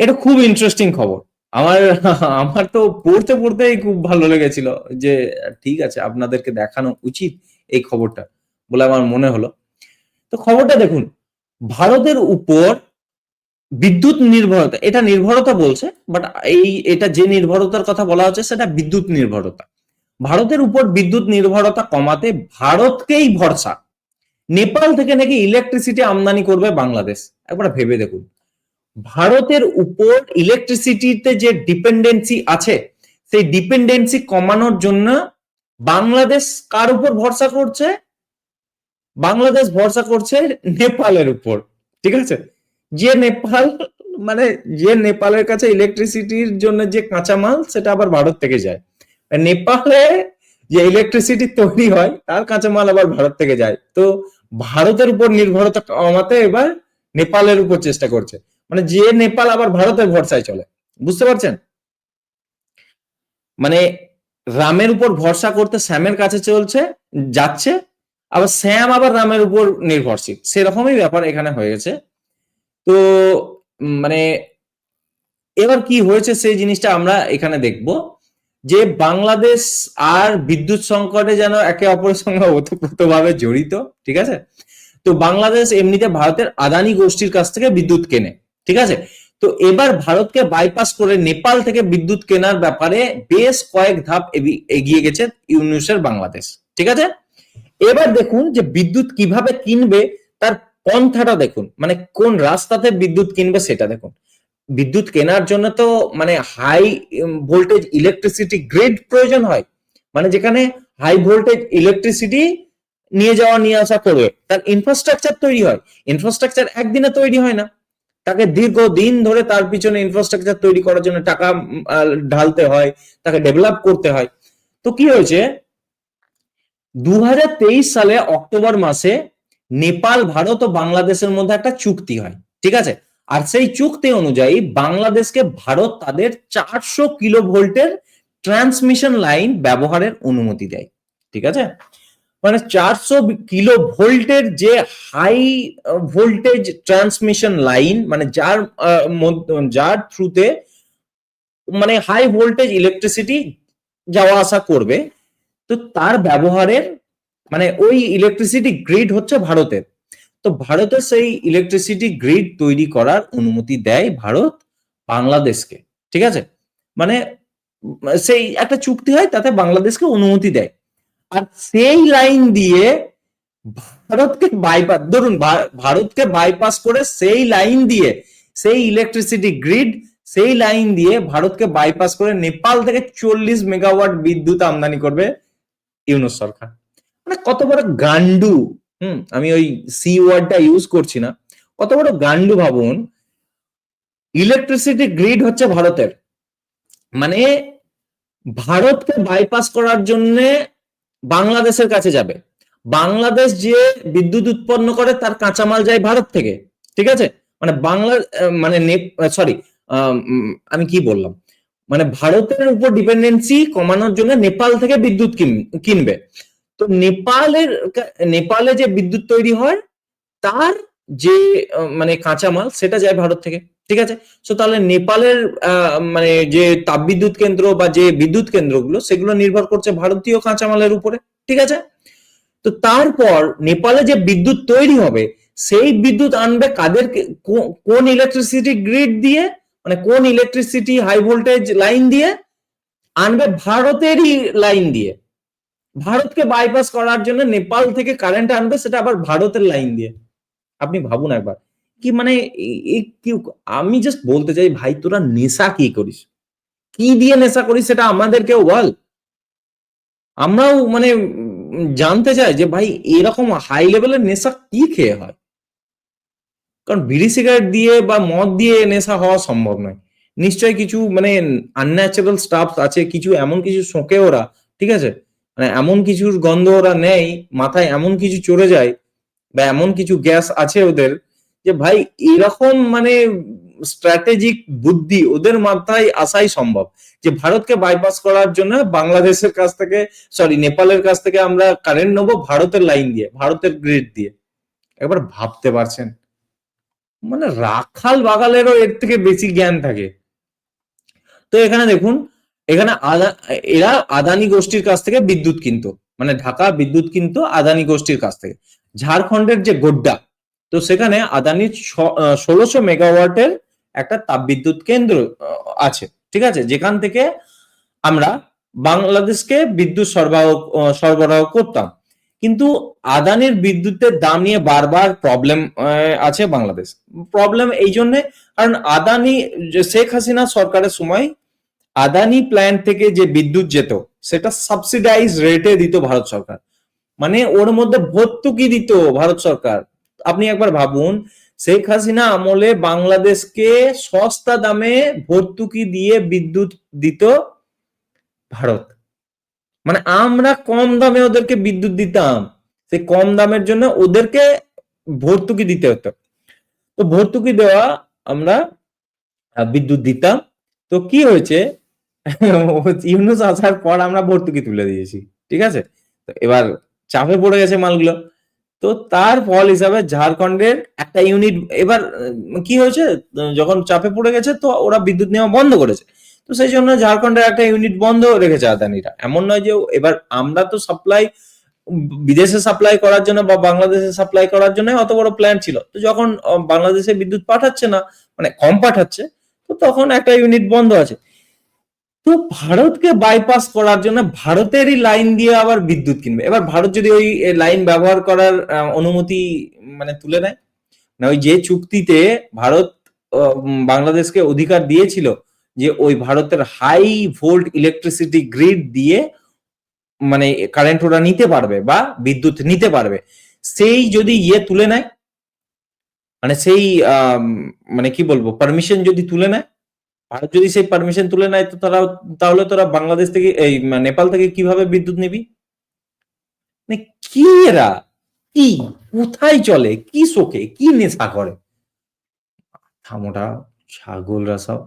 এটা খুব ইন্টারেস্টিং খবর। আমার আমার তো পড়তে পড়তেই খুব ভালো লেগেছিল যে, ঠিক আছে, আপনাদেরকে দেখানো উচিত এই খবরটা বলে আমার মনে হলো। তো খবরটা দেখুন, ভারতের উপর বিদ্যুৎ নির্ভরতা, এটা নির্ভরতা বলছে বাট এই, এটা যে নির্ভরতার কথা বলা হচ্ছে সেটা বিদ্যুৎ নির্ভরতা। ভারতের উপর বিদ্যুৎ নির্ভরতা কমাতে ভারতকেই ভরসা। নেপাল থেকে নাকি ইলেকট্রিসিটি আমদানি করবে বাংলাদেশ। একবার ভেবে দেখুন। ভারতের উপর ইলেকট্রিসিটিতে যে ডিপেন্ডেন্সি আছে, সেই ডিপেন্ডেন্সি কমানোর জন্য বাংলাদেশ কার উপর ভরসা করছে? বাংলাদেশ ভরসা করছে নেপালের উপর, ঠিক আছে? যে নেপাল মানে যে নেপালের কাছে ইলেকট্রিসিটির জন্য যে কাঁচামাল, সেটা আবার ভারত থেকে যায়। নেপালে যে ইলেকট্রিসিটি তৈরি হয়, তার কাঁচামাল আবার ভারত থেকে যায়। তো ভারতের উপর নির্ভরতা কমাতে এবার নেপালের উপর চেষ্টা করছে। মানে যে নেপাল আবার ভারতের ভরসায় চলে। বুঝতে পারছেন? মানে রামের উপর ভরসা করতে শ্যামের কাছে চলছে, যাচ্ছে, আবার শ্যাম আবার রামের উপর নির্ভরশীল। সেরকমই ব্যাপার এখানে হয়েছে তো মানে এবার কি হয়েছে সেই জিনিসটা আমরা এখানে দেখব। যে বাংলাদেশ আর বিদ্যুৎ সংকটে যেন একে অপরের সঙ্গে ওতপ্রোতভাবে জড়িত, ঠিক আছে? তো বাংলাদেশ এমনিতে ভারতের আদানি গোষ্ঠীর কাছ থেকে বিদ্যুৎ কেনে। ঠিক আছে? তো এবার ভারতকে বাইপাস করে নেপাল থেকে বিদ্যুৎ কেনার ব্যাপারে বেশ কয়েক ধাপ এগিয়ে গেছে ইউনুসের বাংলাদেশ। ঠিক আছে? এবার দেখুন যে বিদ্যুৎ কীভাবে কিনবে, তার পন্থাটা দেখুন। মানে কোন রাস্তাতে বিদ্যুৎ কিনবে সেটা দেখুন। বিদ্যুৎ কেনার জন্য তো মানে হাই ভোল্টেজ ইলেকট্রিসিটি গ্রিড প্রয়োজন হয়। মানে যেখানে হাই ভোল্টেজ ইলেকট্রিসিটি নিয়ে যাওয়া, নিয়ে আসা করবে। তার ইনফ্রাস্ট্রাকচার তৈরি হয়। ইনফ্রাস্ট্রাকচার একদিনে তৈরি হয় না। তাকে দীর্ঘ দিন ধরে তার পিছনে ইনফ্রাস্ট্রাকচার তৈরি করার জন্য টাকা ঢালতে হয়, তাকে ডেভেলপ করতে হয়। তো কি হয়েছে? দু সালে অক্টোবর মাসে নেপাল, ভারত ও বাংলাদেশের মধ্যে একটা চুক্তি হয়, ঠিক আছে? আর সেই চুক্তি অনুযায়ী বাংলাদেশকে ভারত তাদের চারশো কিলো ভোল্টের ট্রান্সমিশন লাইন ব্যবহারের অনুমতি দেয়, ঠিক আছে? মানে চারশো কিলো ভোল্টের যে হাই ভোল্টেজ ট্রান্সমিশন লাইন মানে যার যার থ্রুতে মানে হাই ভোল্টেজ ইলেকট্রিসিটি যাওয়া আসা করবে, তো তার ব্যবহারের মানে ওই ইলেকট্রিসিটি গ্রিড হচ্ছে ভারতের। তো ভারতের সেই ইলেকট্রিসিটি গ্রিড তৈরি করার অনুমতি দেয় ভারত বাংলাদেশকে, ঠিক আছে? মানে সেই একটা চুক্তি হয়, তাতে বাংলাদেশকে অনুমতি দেয়। আর সেই লাইন দিয়ে ভারতকে বাইপাস ধরুন ভারতকে বাইপাস করে সেই লাইন দিয়ে, সেই ইলেকট্রিসিটি গ্রিড সেই লাইন দিয়ে ভারতকে বাইপাস করে নেপাল থেকে চল্লিশ মেগাওয়াট বিদ্যুৎ আমদানি করবে ইউনুস সরকার। মানে কত বড় গান্ডু হুম, আমি ওই সি ওয়ার্ডটা ইউজ করছি না। কত বড় গান্ডু ভাবুন ইলেকট্রিসিটি গ্রিড হচ্ছে ভারতের। মানে ভারতকে বাইপাস করার জন্য বাংলাদেশের কাছে যাবে। বাংলাদেশ যে বিদ্যুৎ উৎপন্ন করে, তার কাঁচামাল যায় ভারত থেকে। ঠিক আছে? মানে বাংলা মানে সরি আমি কি বললাম? মানে ভারতের উপর ডিপেন্ডেন্সি কমানোর জন্য নেপাল থেকে বিদ্যুৎ কিন- কিনবে। তো নেপালের, নেপালে যে বিদ্যুৎ তৈরি হয়, তার যে মানে কাঁচামাল, সেটা যায় ভারত থেকে। ঠিক আছে? তো তাহলে নেপালের মানে যে তাপবিদ্যুৎ কেন্দ্র বা যে বিদ্যুৎ কেন্দ্রগুলো, সেগুলো নির্ভর করছে ভারতীয় কাঁচামালের উপরে, ঠিক আছে? তো তারপর নেপালে যে বিদ্যুৎ তৈরি হবে, সেই বিদ্যুৎ আনবে কাদের কোন ইলেকট্রিসিটি গ্রিড দিয়ে মানে কোন ইলেকট্রিসিটি হাই ভোল্টেজ লাইন দিয়ে, আনবে ভারতেরই লাইন দিয়ে। ভারতকে বাইপাস করার জন্য নেপাল থেকে কারেন্ট আনবে, সেটা আবার ভারতের লাইন দিয়ে। আপনি ভাবুন একবার। কি মানে আমি জাস্ট বলতে চাই, ভাই, তোরা নেশা কি করিস? কি দিয়ে নেশা করিস সেটা আমাদেরকেও বল। আমরাও মানে জানতে চাই যে, ভাই, এরকম হাই লেভেলের নেশা কি খেয়ে হয়? কারণ বিড়ি সিগারেট দিয়ে বা মদ দিয়ে নেশা হওয়া সম্ভব নয়। নিশ্চয়ই কিছু মানে আনন্যাচারাল স্টাফ আছে, কিছু এমন কিছু শোকে ওরা, ঠিক আছে? মানে এমন কিছুর গন্ধ ওরা নেয়, মাথায় এমন কিছু চড়ে যায়, বা এমন কিছু গ্যাস আছে ওদের যে ভাই এরকম মানে স্ট্র্যাটেজিক বুদ্ধি ওদের মাথায় আসাই সম্ভব। যে ভারতকে বাইপাস করার জন্য বাংলাদেশের কাছ থেকে সরি নেপালের কাছ থেকে আমরা কারেন্ট নেব ভারতের লাইন দিয়ে, ভারতের গ্রিড দিয়ে। একবার ভাবতে পারছেন? মানে রাখাল বাগালেরও এর থেকে বেশি জ্ঞান থাকে। তো এখানে দেখুন, এখানে এরা আদানি গোষ্ঠীর কাছ থেকে বিদ্যুৎ কিনতো। মানে ঢাকা বিদ্যুৎ কিনতো আদানি গোষ্ঠীর কাছ থেকে। ঝাড়খণ্ডের যে গোড্ডা তো সেখানে আদানির ষোলোশো মেগাওয়াটের একটা তাপবিদ্যুৎ কেন্দ্র আছে, ঠিক আছে? যেখান থেকে আমরা বাংলাদেশকে বিদ্যুৎ সরবরাহ সরবরাহ করতাম। কিন্তু আদানির বিদ্যুতের দাম নিয়ে বারবার প্রবলেম আছে বাংলাদেশ। প্রবলেম এই জন্য, কারণ আদানি, শেখ হাসিনা সরকারের সময় আদানি প্ল্যান্ট থেকে যে বিদ্যুৎ যেত, সেটা সাবসিডাইজ রেটে দিত ভারত সরকার। মানে ওর মধ্যে ভর্তুকি দিত ভারত সরকার। আপনি একবার ভাবুন, শেখ হাসিনা আমলে বাংলাদেশকে সস্তা দামে ভর্তুকি দিয়ে বিদ্যুৎ দিত ভারত। মানে আমরা কম দামে ওদেরকে বিদ্যুৎ দিতাম। সেই কম দামের জন্য ওদেরকে ভর্তুকি দিতে হতো। তো ভর্তুকি দেওয়া আমরা বিদ্যুৎ দিতাম। তো কি হয়েছে? ইউনুস আসার পর আমরা ভর্তুকি তুলে দিয়েছি, ঠিক আছে? এবার চাপে পড়ে গেছে মালগুলো। তো তার ফল হিসাবে ঝাড়খণ্ডের একটা ইউনিট এবার কি হয়েছে? যখন চাপে পড়ে গেছে, তো ওরা বিদ্যুৎ নেওয়া বন্ধ করেছে। তো সেই জন্য ঝাড়খণ্ডের একটা ইউনিট বন্ধ রেখেছে আদানিরা। এমন নয় যে এবার আমরা তো সাপ্লাই বিদেশে সাপ্লাই করার জন্য বা বাংলাদেশে সাপ্লাই করার জন্য অত বড় প্ল্যান ছিল। তো যখন বাংলাদেশে বিদ্যুৎ পাঠাচ্ছে না মানে কম পাঠাচ্ছে, তো তখন একটা ইউনিট বন্ধ আছে। তো ভারতকে বাইপাস করার জন্য ভারতেরই লাইন দিয়ে আবার বিদ্যুৎ কিনবে। এবার ভারত যদি ওই লাইন ব্যবহার করার অনুমতি মানে তুলে নেয় না ওই যে চুক্তিতে ভারত বাংলাদেশকে অধিকার দিয়েছিল যে ওই ভারতের হাই ভোল্ট ইলেকট্রিসিটি গ্রিড দিয়ে মানে কারেন্ট ওরা নিতে পারবে বা বিদ্যুৎ নিতে পারবে, সেই যদি ইয়ে তুলে নেয় মানে সেই মানে কি বলব পারমিশন যদি তুলে নেয় ভারত যদি সেই পারমিশন তুলে নেয়, তো তারা তাহলে তোরা বাংলাদেশ থেকে, এই নেপাল থেকে কীভাবে বিদ্যুৎ নিবি? মানে কি এরা? কি? কোথায় চলে? কি শোকে? কি নেশা করে? ছাগলরা সব।